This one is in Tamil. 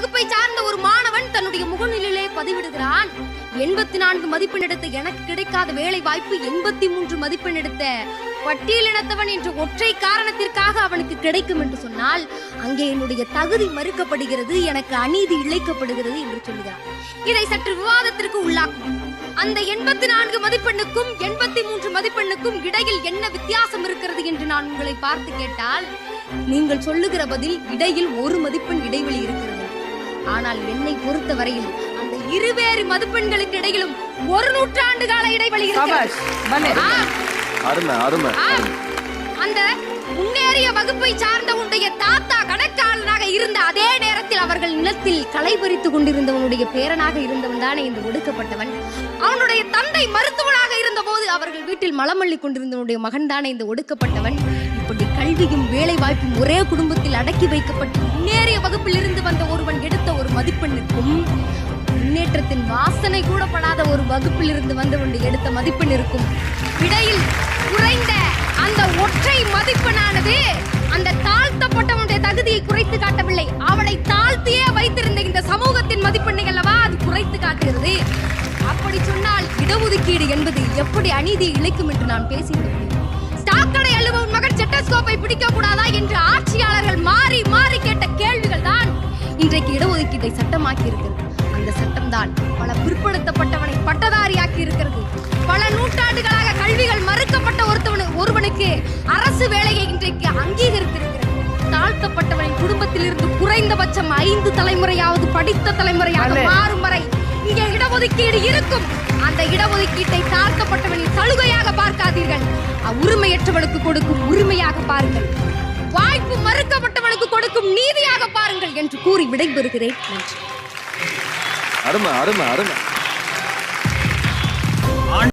வகுப்பை சார்ந்த ஒரு மாணவன் தன்னுடைய முகநிலையிலே பதிவிடுகிறான். எண்பத்தி நான்கு மதிப்பெண் எடுத்த எனக்கு கிடைக்காத வேலை வாய்ப்பு எண்பத்தி மூன்று மதிப்பெண் எடுத்த பட்டியலினத்தவன் என்ற ஒற்றை காரணத்திற்காக அவனுக்கு கிடைக்கும் என்று சொன்னால் அங்கே என்னுடைய தகுதி மறுக்கப்படுகிறது எனக்கு அநீதி இழைக்கப்படுகிறது என்று சொல்லுகிறான் இதை சற்று விவாதத்திற்கு உள்ளாக்கும் அந்த எண்பத்தி நான்கு மதிப்பெண்ணுக்கும் எண்பத்தி மூன்று மதிப்பெண்ணுக்கும் இடையில் என்ன வித்தியாசம் இருக்கிறது என்று நான் உங்களை பார்த்து கேட்டால் நீங்கள் சொல்லுகிற பதில் இடையில் ஒரு மதிப்பெண் இடைவெளி இருக்கிறது. ஆனால் என்னை பொறுத்தவரையில் அந்த இருவேறு மதிப்பெண்களுக்கு இடையிலும் ஒரு நூற்றாண்டு கால இடைவெளி. அந்த முன்னேறிய வகுப்பை சார்ந்த உன்னுடைய தாத்தா கணக்காளனாக இருந்த அதே நேரத்தில் அவர்கள் நிலத்தில் களை பறித்துக் கொண்டிருந்தவனுடைய பேரனாக இருந்தவன் தானே இந்த ஒடுக்கப்பட்டவன். அவனுடைய தந்தை மருத்துவனாக இருந்தபோது அவர்கள் வீட்டில் மலமள்ளி கொண்டிருந்தவனுடைய மகன் தானே இந்த ஒடுக்கப்பட்டவன். இப்படி கல்வியும் வேலை வாய்ப்பும் ஒரே குடும்பத்தில் அடக்கி வைக்கப்பட்டு முன்னேறிய வகுப்பில் இருந்து மதிப்பெண்ணுக்கும் முன்னேற்றத்தின் வாசனை கூட படாத ஒரு வகுப்பில் இருந்து வந்தவனுடைய எடுத்த மதிப்பெண் இருக்கும். இடையில் குறைந்த அந்த ஒற்றை மதிப்பெண்ணானது அந்த தாழ்த்தப்பட்டவனுடைய தகுதியை குறைத்து காட்டவில்லை. அவனை தாழ்த்தியே வைத்திருந்த இந்த சமூகத்தின் மதிப்பெண்ணை அல்லவா? அது குறைத்து காட்டுகிறது. அப்படி சொன்னால் இடஒதுக்கீடு என்பது எப்படி அநீதியை இழைக்கும் என்று நான் பேசியிருந்தேன் ஸ்டாக்கடை அழுவன் மகன் செட்டஸ்கோப்பை பிடிக்க கூடாதா என்று ஆட்சி சட்டமாக்கி இருக்கிறது அந்த சட்டம் தான் பல பிற்படுத்தப்பட்டவனை பட்டதாரியாக்கி இருக்கிறது பல நூற்றாண்டுகளாக கல்விகள் மறுக்கப்பட்ட ஒருத்தவனு ஒருவனுக்கு அரசு வேலையை இன்றைக்கு அங்கீகரித்திருக்கிறது. தாழ்த்தப்பட்டவனின் குடும்பத்திலிருந்து குறைந்தபட்சம் ஐந்து தலைமுறையாவது படித்த தலைமுறையாக. மாறும் வரை இங்கே இடஒதுக்கீடு இருக்கும். அந்த இடஒதுக்கீட்டை தாழ்த்தப்பட்டவனின் சலுகையாக பார்க்காதீர்கள். உரிமையற்றவனுக்கு கொடுக்கும் உரிமையாக பாருங்கள். வாய்ப்பு மறுக்கப்பட்டவனுக்கு கொடுக்கும் நீதியாக பாருங்கள் என்று கூறி விடைபெறுகிறேன். நன்றி. அருமை அருமை அருமை.